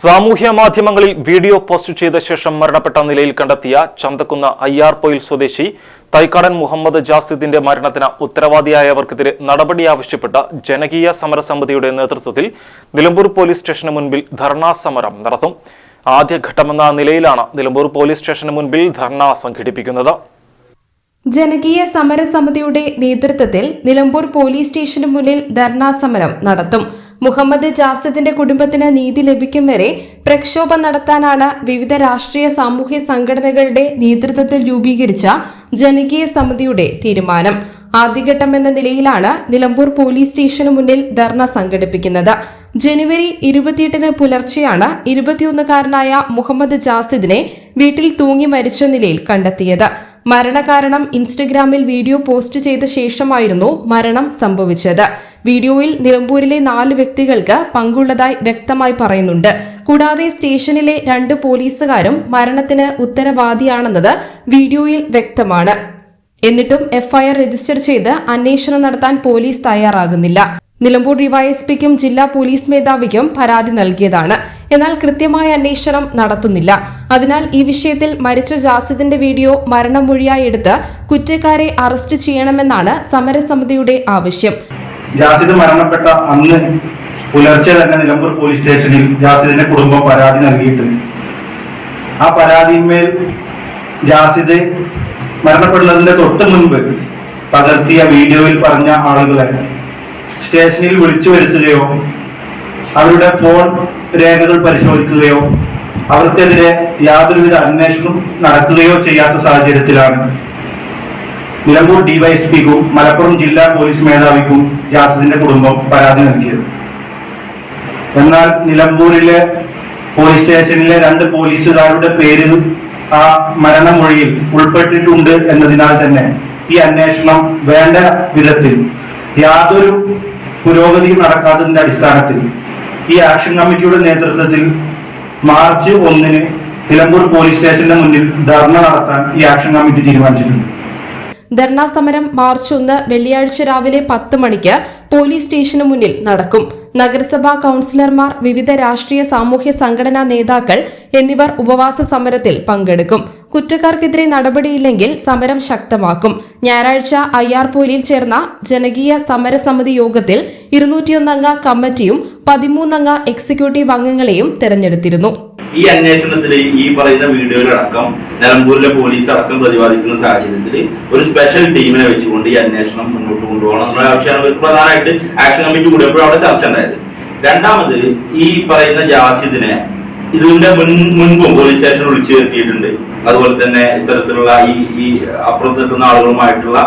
സാമൂഹ്യ മാധ്യമങ്ങളിൽ video post ചെയ്ത ശേഷം മരണപ്പെട്ട നിലയിൽ കണ്ടെത്തിയ ചന്തക്കുന്ന അയ്യാർപൊയിൽ സ്വദേശി തൈക്കാടൻ മുഹമ്മദ് ജാസിദിന്റെ മരണത്തിന് ഉത്തരവാദിയായവർക്കെതിരെ നടപടി ആവശ്യപ്പെട്ട ജനകീയ സമരസമിതിയുടെ നേതൃത്വത്തിൽ നിലമ്പൂർ പോലീസ് സ്റ്റേഷന് മുൻപിൽ ധർണാ സമരം നടത്തും. ആദ്യഘട്ടമെന്ന നിലയിലാണ് നിലമ്പൂർ പോലീസ് സ്റ്റേഷന് മുൻപിൽ ധർണ സംഘടിപ്പിക്കുന്നത്. ജനകീയ സമരസമിതിയുടെ നേതൃത്വത്തിൽ നിലമ്പൂർ പോലീസ് സ്റ്റേഷന് മുന്നിൽ ധർണാ സമരം നടത്തും. മുഹമ്മദ് ജാസിദിന്റെ കുടുംബത്തിന് നീതി ലഭിക്കും വരെ പ്രക്ഷോഭം നടത്താനാണ് വിവിധ രാഷ്ട്രീയ സാമൂഹ്യ സംഘടനകളുടെ നേതൃത്വത്തിൽ രൂപീകരിച്ച ജനകീയ സമിതിയുടെ തീരുമാനം. ആദ്യഘട്ടം എന്ന നിലയിലാണ് നിലമ്പൂർ പോലീസ് സ്റ്റേഷന് മുന്നിൽ ധർണ സംഘടിപ്പിക്കുന്നത്. ജനുവരി ഇരുപത്തിയെട്ടിന് പുലർച്ചെയാണ് ഇരുപത്തിയൊന്നുകാരനായ മുഹമ്മദ് ജാസിദിനെ വീട്ടിൽ തൂങ്ങി മരിച്ച നിലയിൽ കണ്ടെത്തിയത്. മരണകാരണം ഇൻസ്റ്റഗ്രാമിൽ വീഡിയോ പോസ്റ്റ് ചെയ്ത ശേഷമായിരുന്നു മരണം സംഭവിച്ചത്. വീഡിയോയിൽ നിലമ്പൂരിലെ നാല് വ്യക്തികൾക്ക് പങ്കുള്ളതായി വ്യക്തമായി പറയുന്നുണ്ട്. കൂടാതെ സ്റ്റേഷനിലെ രണ്ട് പോലീസുകാരും മരണത്തിന് ഉത്തരവാദിയാണെന്നത് വീഡിയോയിൽ വ്യക്തമാണ്. എന്നിട്ടും എഫ്ഐആർ രജിസ്റ്റർ ചെയ്ത് അന്വേഷണം നടത്താൻ പോലീസ് തയ്യാറാകുന്നില്ല. നിലമ്പൂർ ഡിവൈഎസ്പിക്കും ജില്ലാ പോലീസ് മേധാവിക്കും പരാതി നൽകിയതാണ്. എന്നാൽ കൃത്യമായ അന്വേഷണം നടത്തുന്നില്ല. അതിനാൽ ഈ വിഷയത്തിൽ മരിച്ച ജാസിദിന്റെ വീഡിയോ മരണമൊഴിയായി എടുത്ത് കുറ്റക്കാരെ അറസ്റ്റ് ചെയ്യണമെന്നാണ് സമരസമിതിയുടെ ആവശ്യം. ജാസിദ് മരണപ്പെട്ട അന്ന് പുലർച്ചെ തന്നെ നിലമ്പൂർ പോലീസ് സ്റ്റേഷനിൽ ജാസിദിന്റെ കുടുംബം പരാതി നൽകിയിട്ടുണ്ട്. ആ പരാതിന്മേൽ ജാസിദ് മരണപ്പെടുന്നതിന്റെ തൊട്ട് മുൻപ് പകർത്തിയ വീഡിയോയിൽ പറഞ്ഞ ആളുകളെ സ്റ്റേഷനിൽ വിളിച്ചു വരുത്തുകയോ അവരുടെ ഫോൺ രേഖകൾ പരിശോധിക്കുകയോ അവർക്കെതിരെ യാതൊരുവിധ അന്വേഷണം നടക്കുകയോ ചെയ്യാത്ത സാഹചര്യത്തിലാണ് നിലമ്പൂർ ഡിവൈഎസ്പിക്കും മലപ്പുറം ജില്ലാ പോലീസ് മേധാവിക്കും ജാസദിന്റെ കുടുംബം പരാതി നൽകിയത്. എന്നാൽ നിലമ്പൂരിലെ പോലീസ് സ്റ്റേഷനിലെ രണ്ട് പോലീസുകാരുടെ പേര് ആ മരണമൊഴിയിൽ ഉൾപ്പെട്ടിട്ടുണ്ട് എന്നതിനാൽ തന്നെ ഈ അന്വേഷണം വേണ്ട വിധത്തിൽ യാതൊരു പുരോഗതിയും നടക്കാത്തതിന്റെ അടിസ്ഥാനത്തിൽ ഈ ആക്ഷൻ കമ്മിറ്റിയുടെ നേതൃത്വത്തിൽ മാർച്ച് ഒന്നിന് നിലമ്പൂർ പോലീസ് സ്റ്റേഷന്റെ മുന്നിൽ ധർണ നടത്താൻ ഈ ആക്ഷൻ കമ്മിറ്റി തീരുമാനിച്ചിട്ടുണ്ട്. ധർണാ സമരം മാർച്ച് ഒന്ന് വെള്ളിയാഴ്ച രാവിലെ പത്ത് മണിക്ക് പോലീസ് സ്റ്റേഷന് മുന്നിൽ നടക്കും. നഗരസഭാ കൌൺസിലർമാർ വിവിധ രാഷ്ട്രീയ സാമൂഹ്യ സംഘടനാ നേതാക്കൾ എന്നിവർ ഉപവാസ സമരത്തിൽ പങ്കെടുക്കും. കുറ്റക്കാർക്കെതിരെ നടപടിയില്ലെങ്കിൽ സമരം ശക്തമാക്കും. ഞായറാഴ്ച അയ്യാർപോലിയിൽ ചേർന്ന ജനകീയ സമരസമിതി യോഗത്തിൽ ഇരുന്നൂറ്റിയൊന്നംഗ കമ്മിറ്റിയും പതിമൂന്നംഗ എക്സിക്യൂട്ടീവ് അംഗങ്ങളെയും തെരഞ്ഞെടുത്തിരുന്നു. ഈ അന്വേഷണത്തിൽ ഈ പറയുന്ന വീഡിയോയിലടക്കം നിലമ്പൂരിലെ പോലീസ് അടക്കം പ്രതിപാദിക്കുന്ന സാഹചര്യത്തിൽ ഒരു സ്പെഷ്യൽ ടീമിനെ വെച്ചുകൊണ്ട് ഈ അന്വേഷണം മുന്നോട്ട് കൊണ്ടുപോകണം എന്നുള്ള ആവശ്യമാണ് പ്രധാനമായിട്ട് ആക്ഷൻ കമ്മിറ്റി കൂടിയപ്പോൾ അവിടെ ചർച്ച ഉണ്ടായത്. രണ്ടാമത് ഈ പറയുന്ന ജാസിദിനെ ഇതിന്റെ മുൻ മുൻപും പോലീസ് സ്റ്റേഷൻ വിളിച്ചു വരുത്തിയിട്ടുണ്ട്. അതുപോലെ തന്നെ ഇത്തരത്തിലുള്ള ഈ ഈ അപ്പുറത്തെത്തുന്ന ആളുകളുമായിട്ടുള്ള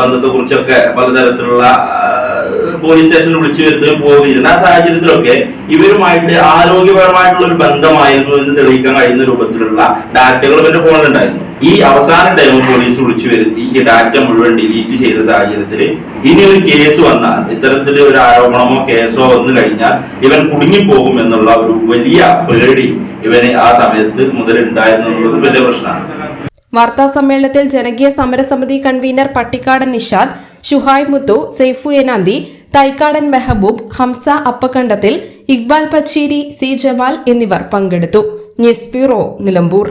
ബന്ധത്തെ കുറിച്ചൊക്കെ പലതരത്തിലുള്ള പോലീസ് സ്റ്റേഷനിൽ വിളിച്ചു വരുത്തുകയും പോവുകയും ആ സാഹചര്യത്തിലൊക്കെ ഇവരുമായിട്ട് ആരോഗ്യപരമായിട്ടുള്ള ഒരു ബന്ധമായിരുന്നു എന്ന് തെളിയിക്കാൻ കഴിയുന്ന രൂപത്തിലുള്ള ഡാറ്റകൾ ഇവരുടെ ഫോണിലുണ്ടായിരുന്നു ഈ അവസാന ടൈം പോലീസ് വിളിച്ചു വരുത്തി ഈ ഡാറ്റ മുഴുവൻ ഡിലീറ്റ് ചെയ്ത സാഹചര്യത്തിൽ ഇനി ഒരു കേസ് വന്നാൽ ഇത്തരത്തിൽ ഒരു ആരോപണമോ കേസോ വന്നു കഴിഞ്ഞാൽ ഇവൻ കുടുങ്ങിപ്പോകും എന്നുള്ള ഒരു വലിയ പേടി ഇവന് ആ സമയത്ത് മുതൽ മുതലുണ്ടായിരുന്നുള്ളത് വലിയ പ്രശ്നമാണ്. വാർത്താ സമ്മേളനത്തിൽ ജനകീയ സമരസമിതി കൺവീനർ പട്ടിക്കാടൻ നിഷാദ് ഷുഹായ് മുത്തു സെയ്ഫു എനാന്തി തൈക്കാടൻ മെഹബൂബ് ഹംസ അപ്പക്കണ്ടത്തിൽ ഇക്ബാൽ പച്ചേരി സി ജമാൽ എന്നിവർ പങ്കെടുത്തു. News bureau Nilambur.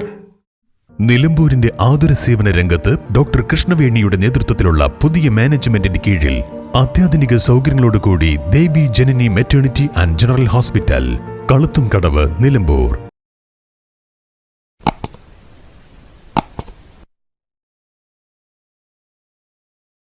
നിലമ്പൂരിന്റെ ആതുര സേവന രംഗത്ത് ഡോക്ടർ കൃഷ്ണവേണിയുടെ നേതൃത്വത്തിലുള്ള പുതിയ മാനേജ്മെന്റിന്റെ കീഴിൽ അത്യാധുനിക സൗകര്യങ്ങളോടുകൂടി Devi Janani maternity and general hospital Kaluthum Kadavu Nilambur.